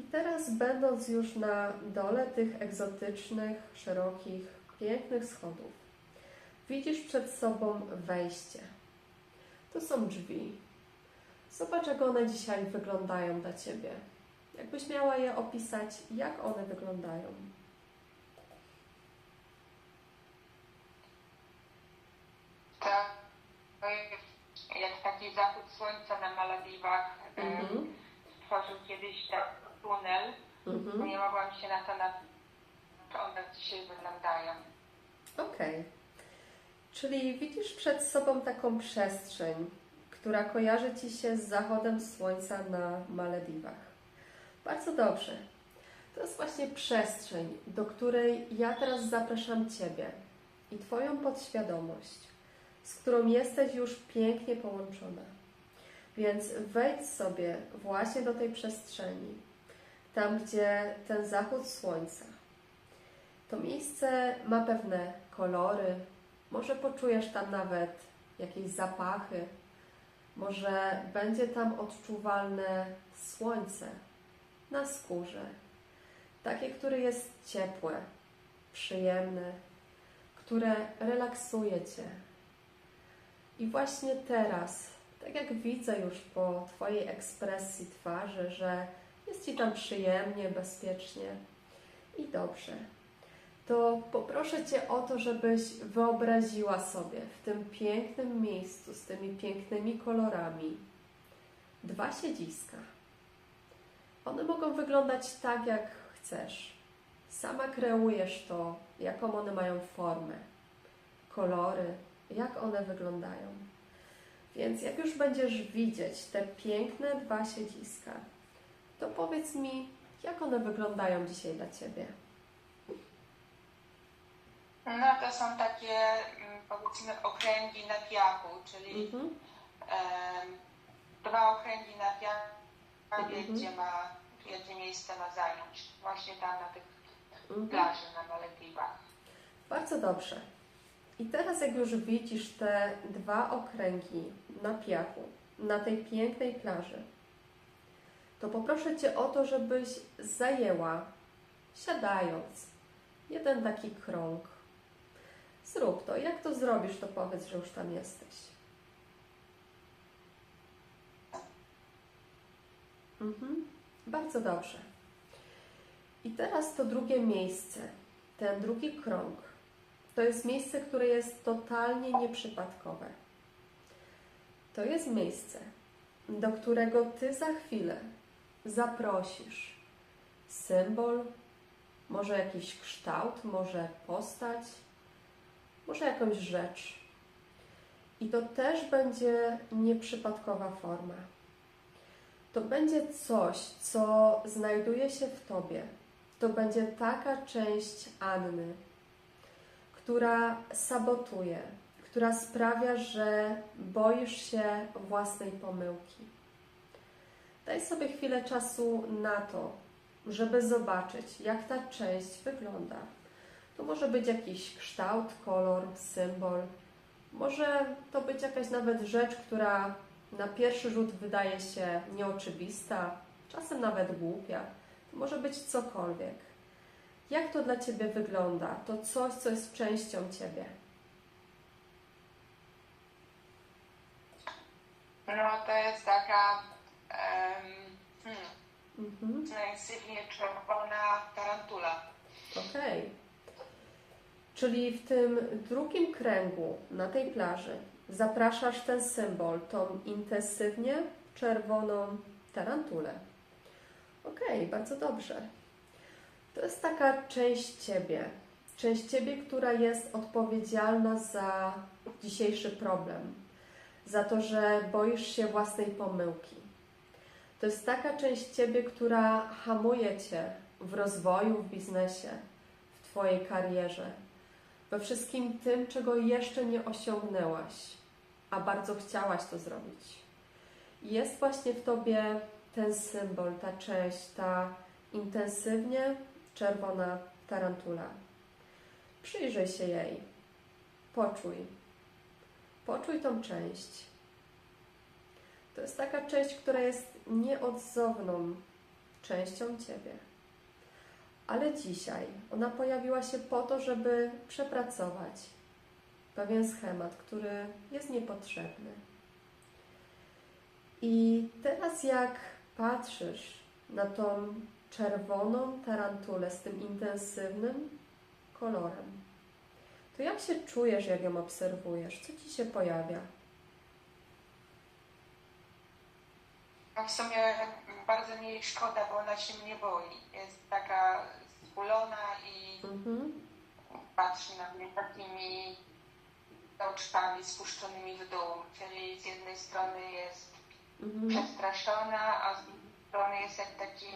I teraz, będąc już na dole tych egzotycznych, szerokich, pięknych schodów, widzisz przed sobą wejście. To są drzwi. Zobacz, jak one dzisiaj wyglądają dla ciebie. Jakbyś miała je opisać, jak one wyglądają. Tak, to jest jak taki zachód słońca na Malediwach. Mhm. Tworzył kiedyś taki tunel. Mhm. Nie mogłam się na to na to one dzisiaj wyglądają. Okej. Czyli widzisz przed sobą taką przestrzeń, która kojarzy ci się z zachodem słońca na Malediwach. Bardzo dobrze. To jest właśnie przestrzeń, do której ja teraz zapraszam Ciebie i Twoją podświadomość, z którą jesteś już pięknie połączona. Więc wejdź sobie właśnie do tej przestrzeni, tam gdzie ten zachód słońca. To miejsce ma pewne kolory, może poczujesz tam nawet jakieś zapachy, może będzie tam odczuwalne słońce na skórze, takie, które jest ciepłe, przyjemne, które relaksuje Cię. I właśnie teraz, tak jak widzę już po Twojej ekspresji twarzy, że jest Ci tam przyjemnie, bezpiecznie i dobrze, to poproszę Cię o to, żebyś wyobraziła sobie w tym pięknym miejscu z tymi pięknymi kolorami dwa siedziska. One mogą wyglądać tak, jak chcesz. Sama kreujesz to, jaką one mają formę, kolory, jak one wyglądają. Więc jak już będziesz widzieć te piękne dwa siedziska, to powiedz mi, jak one wyglądają dzisiaj dla Ciebie. No to są takie mm, powiedzmy okręgi na piachu, czyli Mhm. em, dwa okręgi na piachu, Mhm. gdzie ma gdzie miejsce ma zająć. Właśnie tam na tych Mhm. plaży na Malediwach. Bardzo dobrze. I teraz, jak już widzisz te dwa okręgi na piachu, na tej pięknej plaży, to poproszę Cię o to, żebyś zajęła, siadając, jeden taki krąg. Zrób to. Jak to zrobisz, to powiedz, że już tam jesteś. Mhm. Bardzo dobrze. I teraz to drugie miejsce, ten drugi krąg, to jest miejsce, które jest totalnie nieprzypadkowe. To jest miejsce, do którego Ty za chwilę zaprosisz symbol, może jakiś kształt, może postać, może jakąś rzecz. I to też będzie nieprzypadkowa forma. To będzie coś, co znajduje się w Tobie. To będzie taka część Anny, która sabotuje, która sprawia, że boisz się własnej pomyłki. Daj sobie chwilę czasu na to, żeby zobaczyć, jak ta część wygląda. To może być jakiś kształt, kolor, symbol. Może to być jakaś nawet rzecz, która na pierwszy rzut wydaje się nieoczywista, czasem nawet głupia. To może być cokolwiek. Jak to dla Ciebie wygląda? To coś, co jest częścią Ciebie. No to jest taka hmm, Mhm. intensywnie czerwona tarantula. Okej. Czyli w tym drugim kręgu na tej plaży zapraszasz ten symbol, tą intensywnie czerwoną tarantulę. Okej, bardzo dobrze. To jest taka część Ciebie. Część Ciebie, która jest odpowiedzialna za dzisiejszy problem. Za to, że boisz się własnej pomyłki. To jest taka część Ciebie, która hamuje Cię w rozwoju, w biznesie, w Twojej karierze, we wszystkim tym, czego jeszcze nie osiągnęłaś, a bardzo chciałaś to zrobić. Jest właśnie w Tobie ten symbol, ta część, ta intensywnie czerwona tarantula. Przyjrzyj się jej, poczuj. Poczuj tą część. To jest taka część, która jest nieodzowną częścią ciebie. Ale dzisiaj ona pojawiła się po to, żeby przepracować pewien schemat, który jest niepotrzebny. I teraz, jak patrzysz na tą czerwoną tarantulę z tym intensywnym kolorem, to jak się czujesz, jak ją obserwujesz? Co ci się pojawia? No w sumie bardzo mi jej szkoda, bo ona się mnie boi. Jest taka skulona i Mhm. patrzy na mnie takimi oczkami spuszczonymi w dół. Czyli z jednej strony jest Mhm. przestraszona, a z drugiej strony jest jak taki,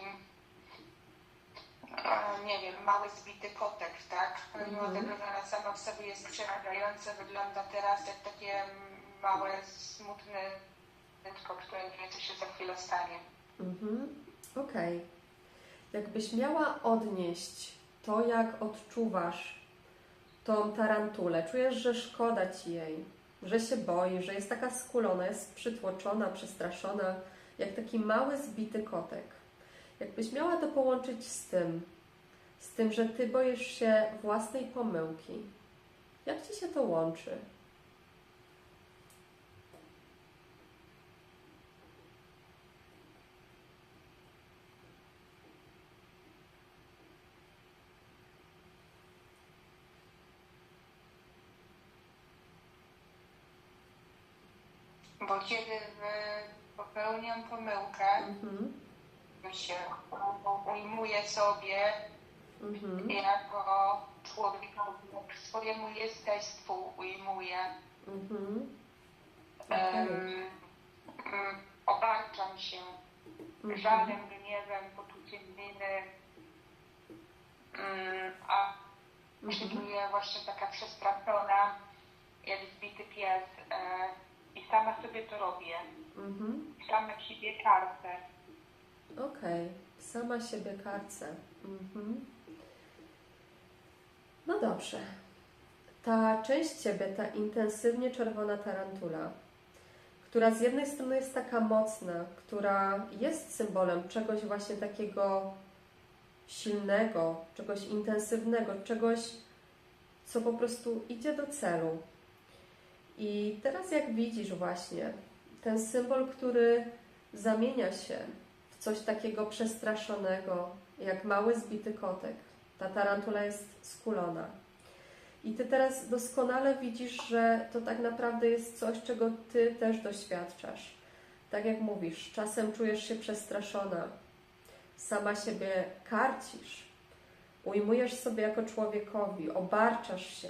e, nie wiem, mały zbity kotek, tak? Mimo Mhm. tego, że ona sama w sobie jest przerażająca, wygląda teraz jak takie małe, smutne które nie wie, co się za chwilę stanie. Mhm. Okej. Jakbyś miała odnieść to, jak odczuwasz tą tarantulę, czujesz, że szkoda ci jej, że się boi, że jest taka skulona, jest przytłoczona, przestraszona, jak taki mały, zbity kotek. Jakbyś miała to połączyć z tym, z tym, że ty boisz się własnej pomyłki, jak ci się to łączy? Bo kiedy popełniam pomyłkę, Mhm. to się ujmuję sobie Mhm. jako człowiekowi, swojemu jestestwu ujmuję. Mhm. Em, Okej. mm, obarczam się Mhm. żalem, gniewem, poczuciem winy, mm, a Mhm. czuję właśnie taka przestraszona, jak zbity pies e, i sama sobie to robię. Mhm. Sama siebie karcę. Okej, sama siebie karcę. Mhm. No dobrze. Ta część ciebie, ta intensywnie czerwona tarantula, która z jednej strony jest taka mocna, która jest symbolem czegoś właśnie takiego silnego, czegoś intensywnego, czegoś, co po prostu idzie do celu. I teraz, jak widzisz, właśnie ten symbol, który zamienia się w coś takiego przestraszonego, jak mały zbity kotek. Ta tarantula jest skulona. I ty teraz doskonale widzisz, że to tak naprawdę jest coś, czego ty też doświadczasz. Tak jak mówisz, czasem czujesz się przestraszona, sama siebie karcisz, ujmujesz sobie jako człowiekowi, obarczasz się,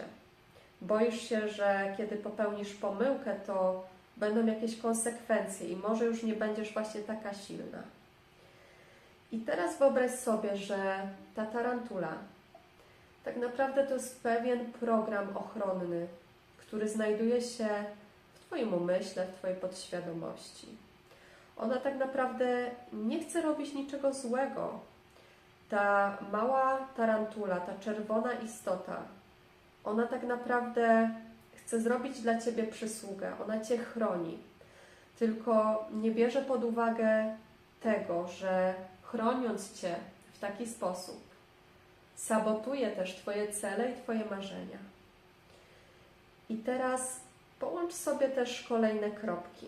boisz się, że kiedy popełnisz pomyłkę, to będą jakieś konsekwencje i może już nie będziesz właśnie taka silna. I teraz wyobraź sobie, że ta tarantula tak naprawdę to jest pewien program ochronny, który znajduje się w Twoim umyśle, w Twojej podświadomości. Ona tak naprawdę nie chce robić niczego złego. Ta mała tarantula, ta czerwona istota, ona tak naprawdę chce zrobić dla Ciebie przysługę, ona Cię chroni. Tylko nie bierze pod uwagę tego, że chroniąc Cię w taki sposób, sabotuje też Twoje cele i Twoje marzenia. I teraz połącz sobie też kolejne kropki.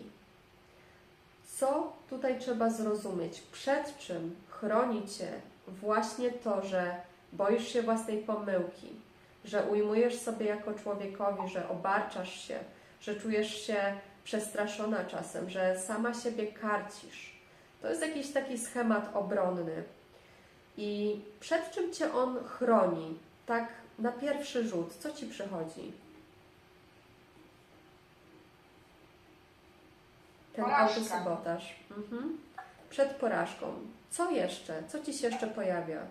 Co tutaj trzeba zrozumieć? Przed czym chroni Cię właśnie to, że boisz się własnej pomyłki, że ujmujesz sobie jako człowiekowi, że obarczasz się, że czujesz się przestraszona czasem, że sama siebie karcisz. To jest jakiś taki schemat obronny. I przed czym cię on chroni? Tak na pierwszy rzut, co ci przychodzi? Ten Porażka. autosabotaż. Mhm. Przed porażką. Co jeszcze? Co ci się jeszcze pojawia?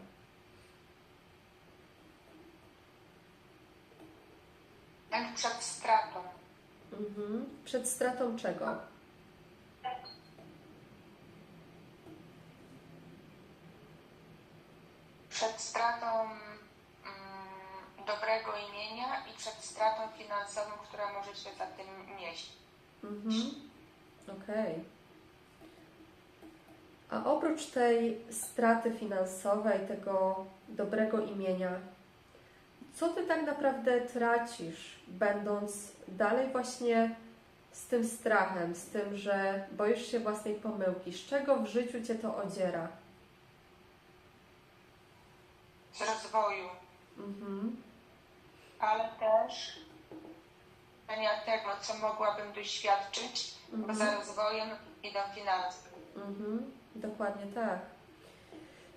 Jak przed stratą. Mhm. Przed stratą czego? Przed stratą mm, dobrego imienia i przed stratą finansową, która może się za tym mieścić. Mhm. Okej. A oprócz tej straty finansowej, tego dobrego imienia, co ty tak naprawdę tracisz, będąc dalej właśnie z tym strachem, z tym, że boisz się własnej pomyłki? Z czego w życiu cię to odziera? Z rozwoju, Mhm. ale też tego, co mogłabym doświadczyć, bo za Mhm. rozwojem idą finanse. Mhm. Dokładnie tak.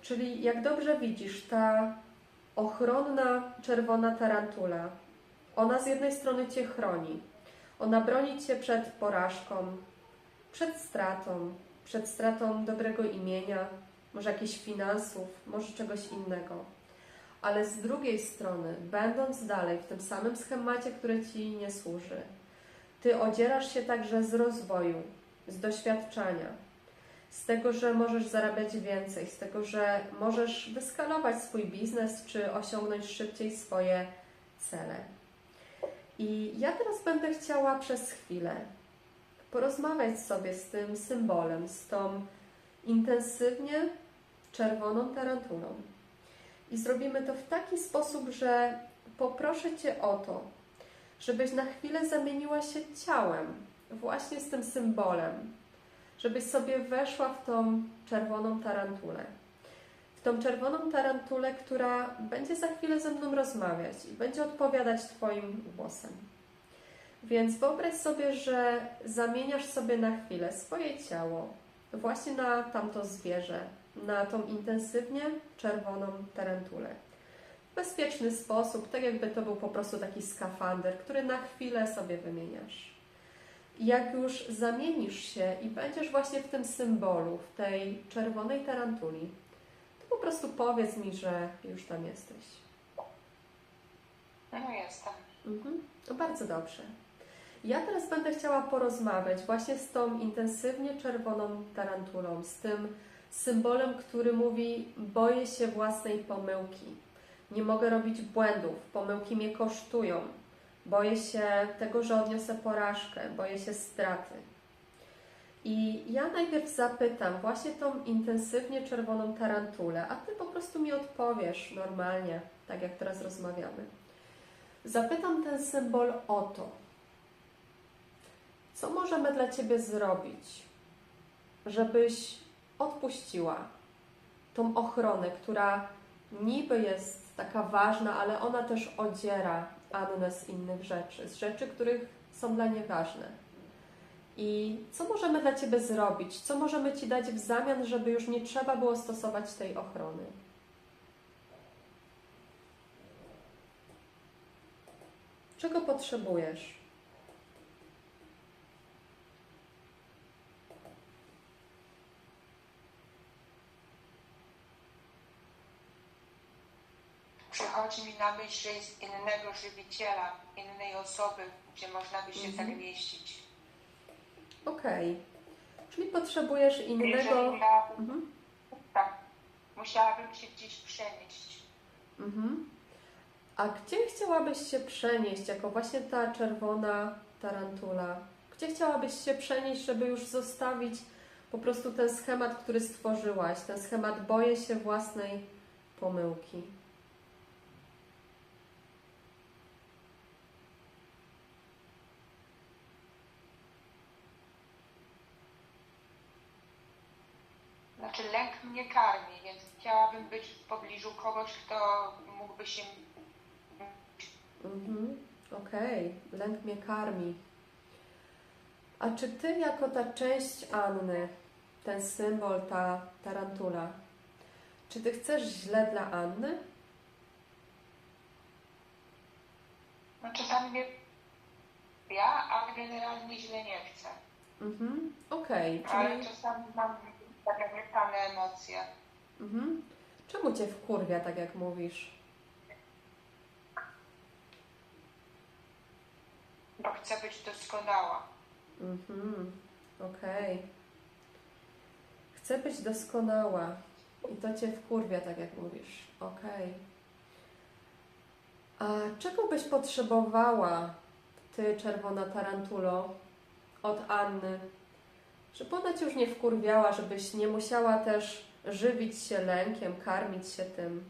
Czyli jak dobrze widzisz, ta ochronna czerwona tarantula, ona z jednej strony cię chroni. Ona broni cię przed porażką, przed stratą, przed stratą dobrego imienia, może jakichś finansów, może czegoś innego. Ale z drugiej strony, będąc dalej w tym samym schemacie, który ci nie służy, ty odzierasz się także z rozwoju, z doświadczenia, z tego, że możesz zarabiać więcej, z tego, że możesz wyskalować swój biznes czy osiągnąć szybciej swoje cele. I ja teraz będę chciała przez chwilę porozmawiać sobie z tym symbolem, z tą intensywnie czerwoną tarantulą. I zrobimy to w taki sposób, że poproszę Cię o to, żebyś na chwilę zamieniła się ciałem właśnie z tym symbolem, żebyś sobie weszła w tą czerwoną tarantulę. W tą czerwoną tarantulę, która będzie za chwilę ze mną rozmawiać i będzie odpowiadać Twoim głosem. Więc wyobraź sobie, że zamieniasz sobie na chwilę swoje ciało właśnie na tamto zwierzę, na tą intensywnie czerwoną tarantulę. W bezpieczny sposób, tak jakby to był po prostu taki skafander, który na chwilę sobie wymieniasz. Jak już zamienisz się i będziesz właśnie w tym symbolu, w tej czerwonej tarantuli, to po prostu powiedz mi, że już tam jesteś. No jestem. Mhm. To bardzo dobrze. Ja teraz będę chciała porozmawiać właśnie z tą intensywnie czerwoną tarantulą, z tym symbolem, który mówi: boję się własnej pomyłki. Nie mogę robić błędów, pomyłki mnie kosztują. Boję się tego, że odniosę porażkę, boję się straty. I ja najpierw zapytam właśnie tą intensywnie czerwoną tarantulę, a ty po prostu mi odpowiesz normalnie, tak jak teraz rozmawiamy. Zapytam ten symbol o to, co możemy dla ciebie zrobić, żebyś odpuściła tą ochronę, która niby jest taka ważna, ale ona też odziera Annę z innych rzeczy, z rzeczy, których są dla niej ważne. I co możemy dla Ciebie zrobić? Co możemy Ci dać w zamian, żeby już nie trzeba było stosować tej ochrony? Czego potrzebujesz? Przychodzi mi na myśl, że jest innego żywiciela, innej osoby, gdzie można by się Mhm. zamieścić. Okej. Czyli potrzebujesz innego. Jeżeli ja, Mhm. tak, musiałabym się gdzieś przenieść. Mhm. A gdzie chciałabyś się przenieść, jako właśnie ta czerwona tarantula? Gdzie chciałabyś się przenieść, żeby już zostawić po prostu ten schemat, który stworzyłaś, ten schemat boję się własnej pomyłki? Znaczy lęk mnie karmi, więc chciałabym być w pobliżu kogoś, kto mógłby się Mhm. Okej, lęk mnie karmi. A czy ty, jako ta część Anny, ten symbol, ta tarantula, czy ty chcesz źle dla Anny? No czasami mnie ja, ale generalnie źle nie chcę. Mhm. Okej, Ale czyli... czasami mam takie mieszane emocje. Mhm. Czemu cię wkurwia, tak jak mówisz? Bo chcę być doskonała. Mhm. Okej. Chcę być doskonała i to cię wkurwia, tak jak mówisz. Okej. A czego byś potrzebowała, ty czerwona tarantulo, od Anny, Żeby ona Cię już nie wkurwiała, żebyś nie musiała też żywić się lękiem, karmić się tym.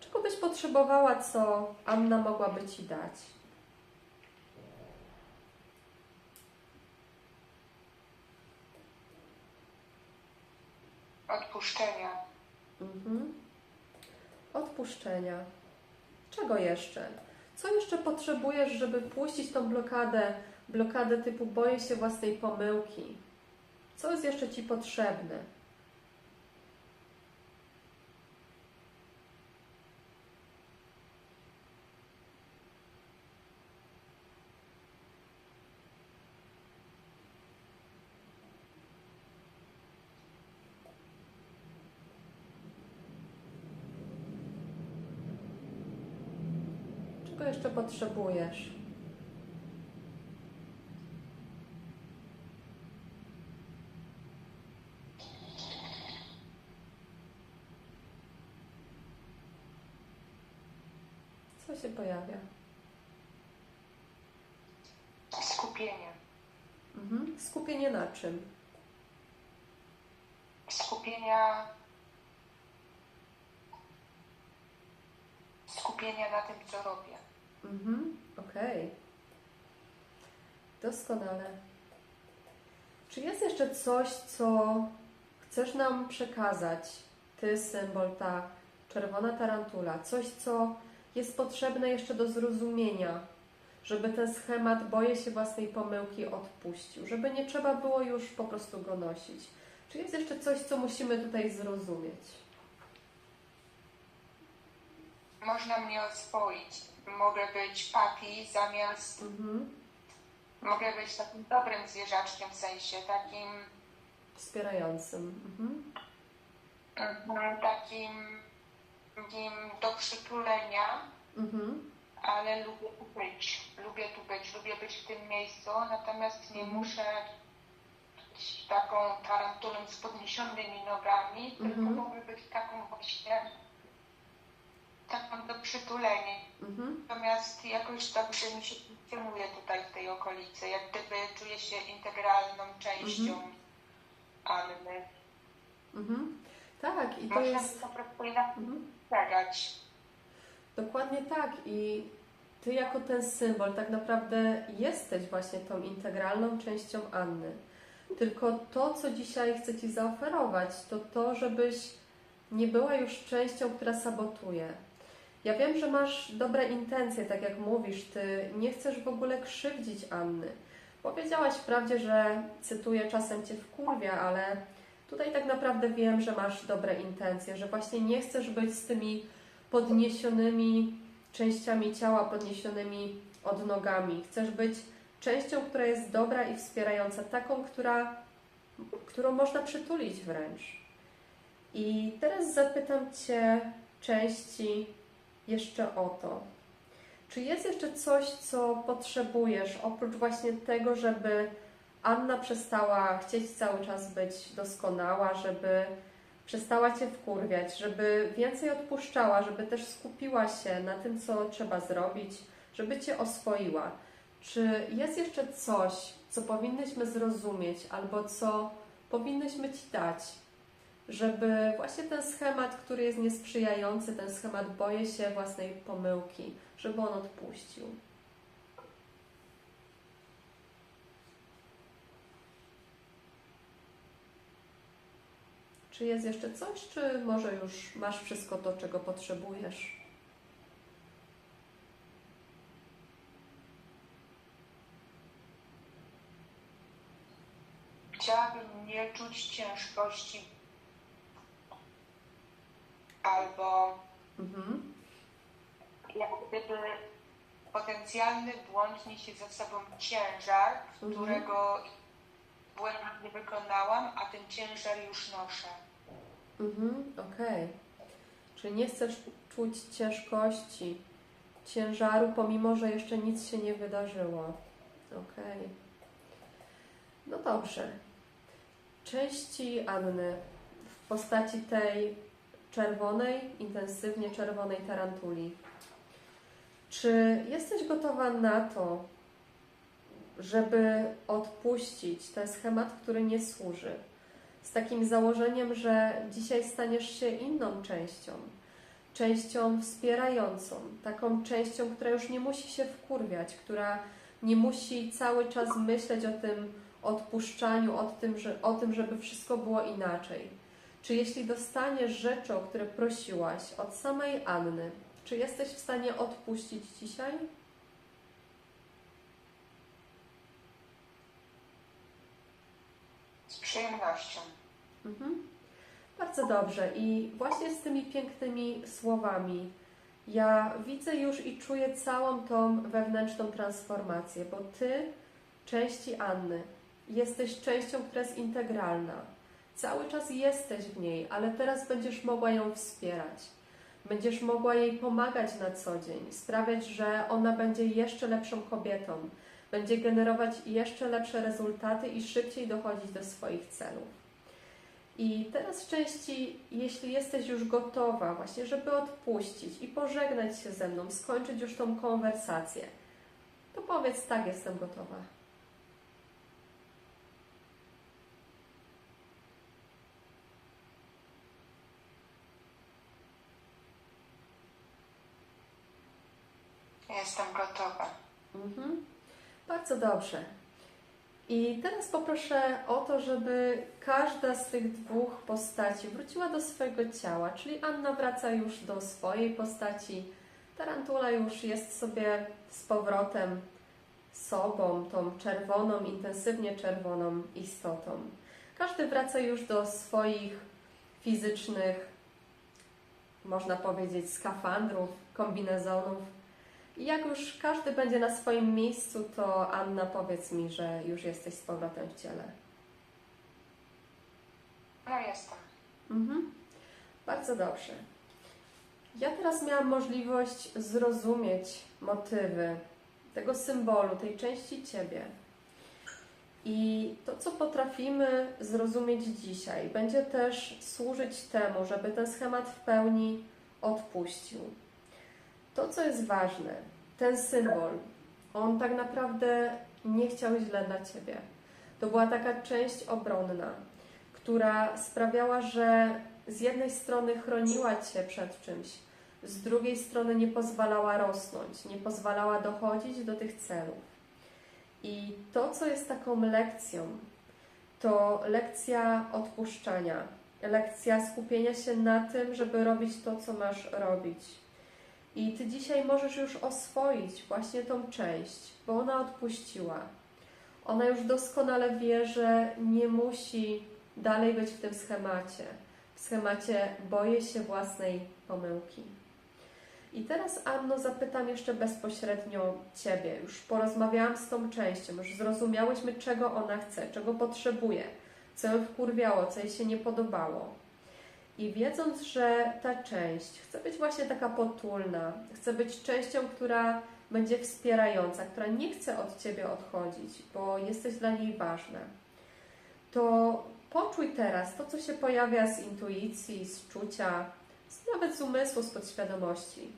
Czego byś potrzebowała, co Anna mogłaby Ci dać? Odpuszczenia. Mhm. Odpuszczenia. Czego jeszcze? Co jeszcze potrzebujesz, żeby puścić tą blokadę, blokadę typu boję się własnej pomyłki? Co jest jeszcze Ci potrzebne? Czego jeszcze potrzebujesz? Co się pojawia? Skupienie. Skupienie na czym? Skupienia. Skupienia na tym, co robię. Mhm. Okej. Doskonale. Czy jest jeszcze coś, co chcesz nam przekazać? Ty, symbol, ta czerwona tarantula. Coś, co jest potrzebne jeszcze do zrozumienia, żeby ten schemat boję się własnej pomyłki odpuścił, żeby nie trzeba było już po prostu go nosić. Czy jest jeszcze coś, co musimy tutaj zrozumieć? Można mnie oswoić. Mogę być papi zamiast. Mhm. Mogę być takim dobrym zwierzaczkiem w sensie, takim. Wspierającym. Mhm. mhm, takim. takim do przytulenia. Mhm. Ale lubię tu być. Lubię tu być, lubię być w tym miejscu, natomiast nie Mhm. muszę być taką tarantulą z podniesionymi nogami, tylko Mhm. mogę być taką właśnie taką do przytulenia. Mhm. Natomiast jakoś dobrze mi się funkcjonuje tutaj w tej okolicy, jak gdyby czuję się integralną częścią Anny. Mhm. Tak, i to Można jest. by po prostu inaczej Mhm. Dokładnie tak. I ty, jako ten symbol, tak naprawdę jesteś właśnie tą integralną częścią Anny. Tylko to, co dzisiaj chcę Ci zaoferować, to to, żebyś nie była już częścią, która sabotuje. Ja wiem, że masz dobre intencje, tak jak mówisz, ty nie chcesz w ogóle krzywdzić Anny. Powiedziałaś wprawdzie, że cytuję, czasem cię wkurwia, ale tutaj tak naprawdę wiem, że masz dobre intencje, że właśnie nie chcesz być z tymi podniesionymi częściami ciała, podniesionymi odnogami. Chcesz być częścią, która jest dobra i wspierająca, taką, która, którą można przytulić wręcz. I teraz zapytam Cię części jeszcze o to. Czy jest jeszcze coś, co potrzebujesz, oprócz właśnie tego, żeby Anna przestała chcieć cały czas być doskonała, żeby przestała Cię wkurwiać, żeby więcej odpuszczała, żeby też skupiła się na tym, co trzeba zrobić, żeby Cię oswoiła. Czy jest jeszcze coś, co powinnyśmy zrozumieć albo co powinnyśmy Ci dać, żeby właśnie ten schemat, który jest niesprzyjający, ten schemat boję się własnej pomyłki, żeby on odpuścił? Czy jest jeszcze coś, czy może już masz wszystko to, czego potrzebujesz? Chciałabym nie czuć ciężkości albo Mhm. jak gdyby potencjalny błąd niesie za sobą ciężar, Mhm. którego błędu nie wykonałam, a ten ciężar już noszę. Mhm, okej. Czyli nie chcesz czuć ciężkości, ciężaru, pomimo że jeszcze nic się nie wydarzyło. Okej. No dobrze. Części Anny w postaci tej czerwonej, intensywnie czerwonej tarantuli. Czy jesteś gotowa na to, żeby odpuścić ten schemat, który nie służy. Z takim założeniem, że dzisiaj staniesz się inną częścią, częścią wspierającą, taką częścią, która już nie musi się wkurwiać, która nie musi cały czas myśleć o tym odpuszczaniu, o tym, że, o tym, żeby wszystko było inaczej. Czy jeśli dostaniesz rzeczy, o które prosiłaś od samej Anny, czy jesteś w stanie odpuścić dzisiaj? Z przyjemnością. Mhm. Bardzo dobrze. I właśnie z tymi pięknymi słowami ja widzę już i czuję całą tą wewnętrzną transformację, bo Ty, części Anny, jesteś częścią, która jest integralna. Cały czas jesteś w niej, ale teraz będziesz mogła ją wspierać. Będziesz mogła jej pomagać na co dzień, sprawiać, że ona będzie jeszcze lepszą kobietą, będzie generować jeszcze lepsze rezultaty i szybciej dochodzić do swoich celów. I teraz w części, jeśli jesteś już gotowa właśnie, żeby odpuścić i pożegnać się ze mną, skończyć już tą konwersację, to powiedz tak, jestem gotowa. Jestem gotowa. Mhm. Bardzo dobrze. I teraz poproszę o to, żeby każda z tych dwóch postaci wróciła do swojego ciała, czyli Anna wraca już do swojej postaci, Tarantula już jest sobie z powrotem sobą, tą czerwoną, intensywnie czerwoną istotą. Każdy wraca już do swoich fizycznych, można powiedzieć, skafandrów, kombinezonów. Jak już każdy będzie na swoim miejscu, to Anna, powiedz mi, że już jesteś z powrotem w ciele. No jestem. Mhm. Bardzo dobrze. Ja teraz miałam możliwość zrozumieć motywy tego symbolu, tej części Ciebie. I to, co potrafimy zrozumieć dzisiaj, będzie też służyć temu, żeby ten schemat w pełni odpuścił. To, co jest ważne, ten symbol, on tak naprawdę nie chciał źle dla Ciebie. To była taka część obronna, która sprawiała, że z jednej strony chroniła Cię przed czymś, z drugiej strony nie pozwalała rosnąć, nie pozwalała dochodzić do tych celów. I to, co jest taką lekcją, to lekcja odpuszczania, lekcja skupienia się na tym, żeby robić to, co masz robić. I Ty dzisiaj możesz już oswoić właśnie tą część, bo ona odpuściła. Ona już doskonale wie, że nie musi dalej być w tym schemacie. W schemacie boję się własnej pomyłki. I teraz, Anno, zapytam jeszcze bezpośrednio Ciebie. Już porozmawiałam z tą częścią, już zrozumiałyśmy, czego ona chce, czego potrzebuje, co ją wkurwiało, co jej się nie podobało. I wiedząc, że ta część chce być właśnie taka potulna, chce być częścią, która będzie wspierająca, która nie chce od Ciebie odchodzić, bo jesteś dla niej ważna, to poczuj teraz to, co się pojawia z intuicji, z czucia, nawet z umysłu, z podświadomości.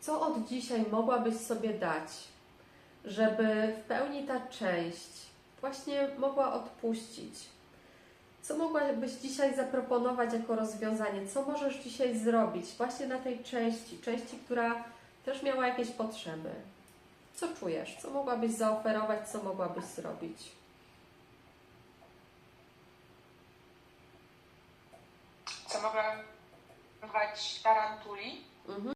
Co od dzisiaj mogłabyś sobie dać, żeby w pełni ta część właśnie mogła odpuścić? Co mogłabyś dzisiaj zaproponować jako rozwiązanie? Co możesz dzisiaj zrobić właśnie na tej części, części, która też miała jakieś potrzeby? Co czujesz? Co mogłabyś zaoferować? Co mogłabyś zrobić? Co mogę dać tarantuli? Mhm.